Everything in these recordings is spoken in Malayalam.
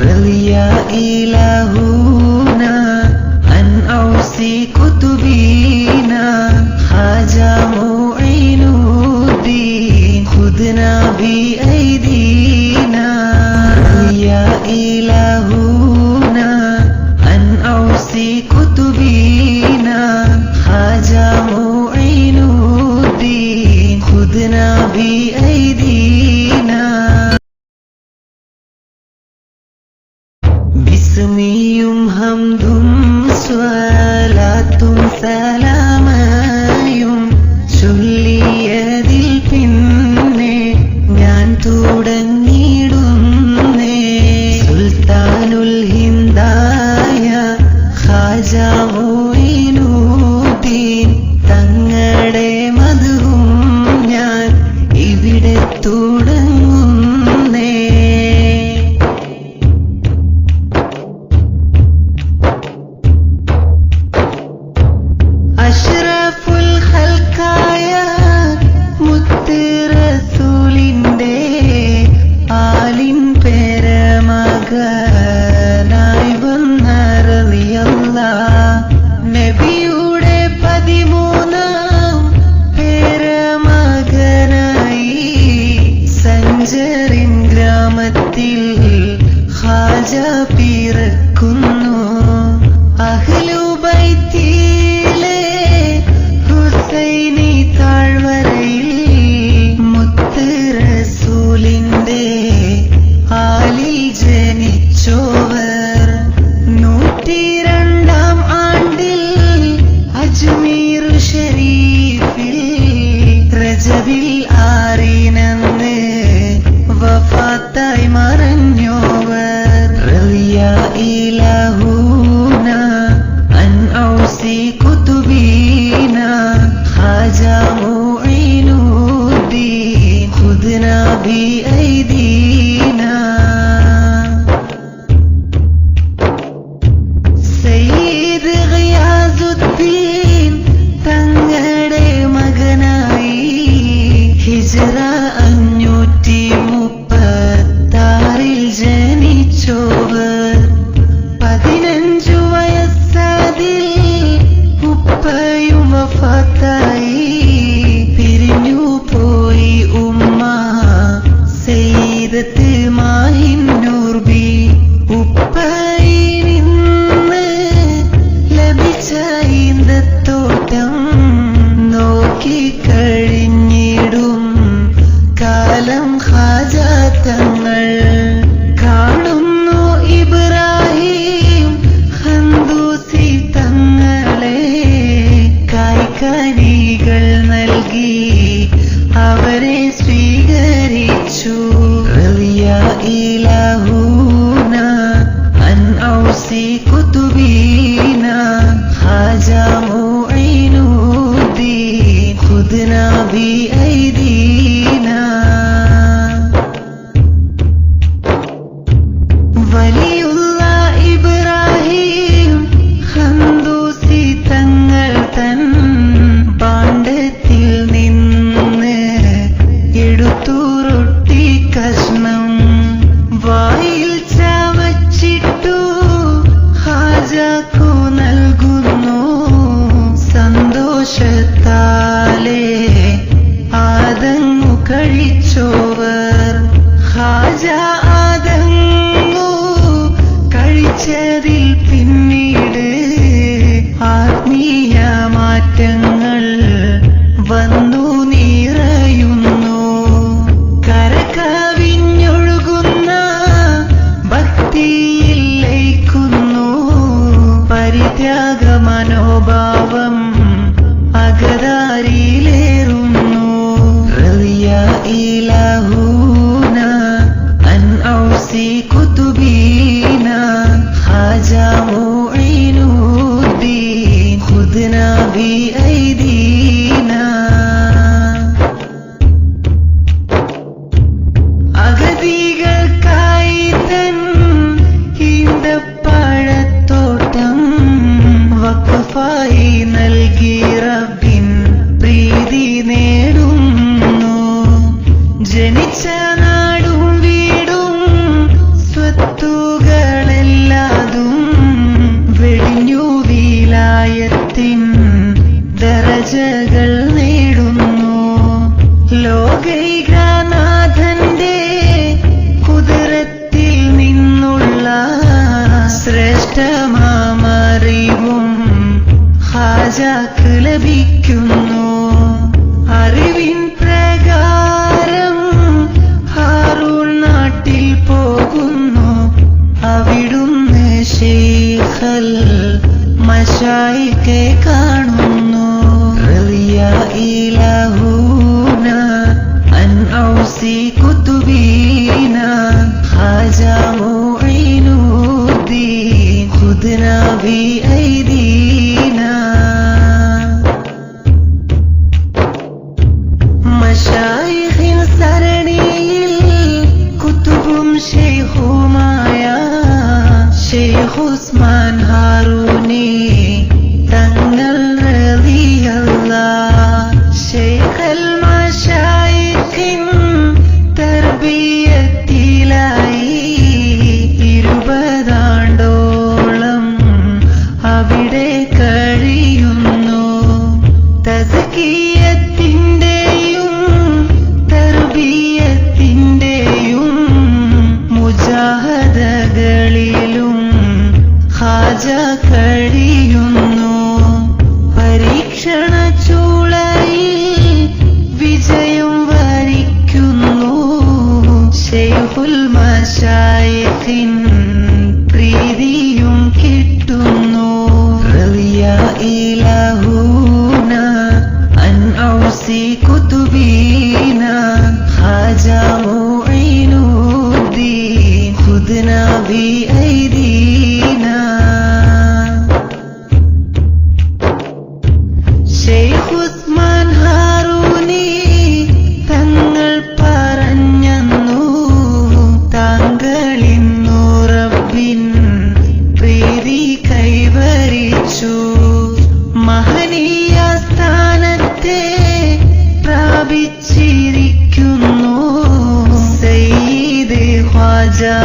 بل يا إلهنا أن أوصي كتبينا خاجة معين الدين خذنا بأيدينا. يا إلهنا أن أوصي كتبينا خاجة معين الدين خذنا بأيدينا. ഹാജ പിറക്കുന്നു. the সে কুতুবিনা খাজা ഷെയ്ഹുമായ ഷെയ്ഹുസ്മാൻ ഹാറൂനേ മഷായത്തിൻ പ്രീതിയും കിട്ടുന്നു. റലിയാഹൂന അൻ ഔസി കുതുബീന ഹാജാമോ خذنا بأيدينا شيخ عثمان খাজা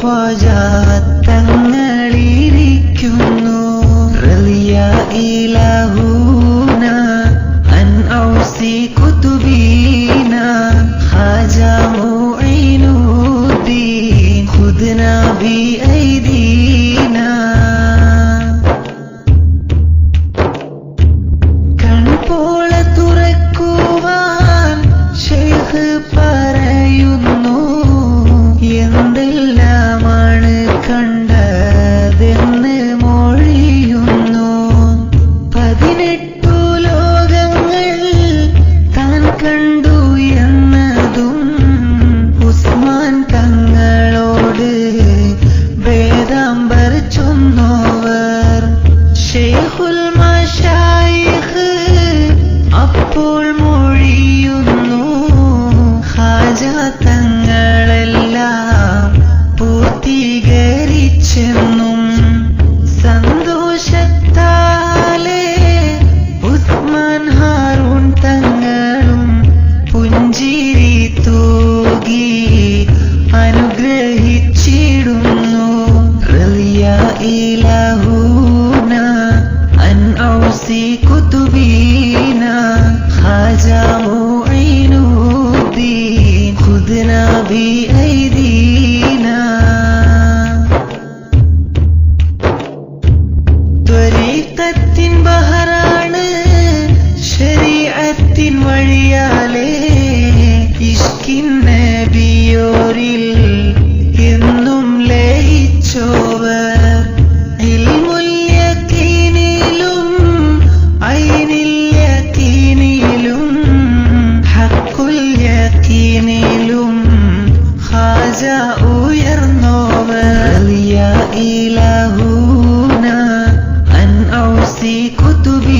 花呀。നബിയോരിൽ എന്നും ലയിച്ചോവർ. ഇൽമുല്യക്കീനിലും ഇലഹൂന അൻ ഔസി കുതുബി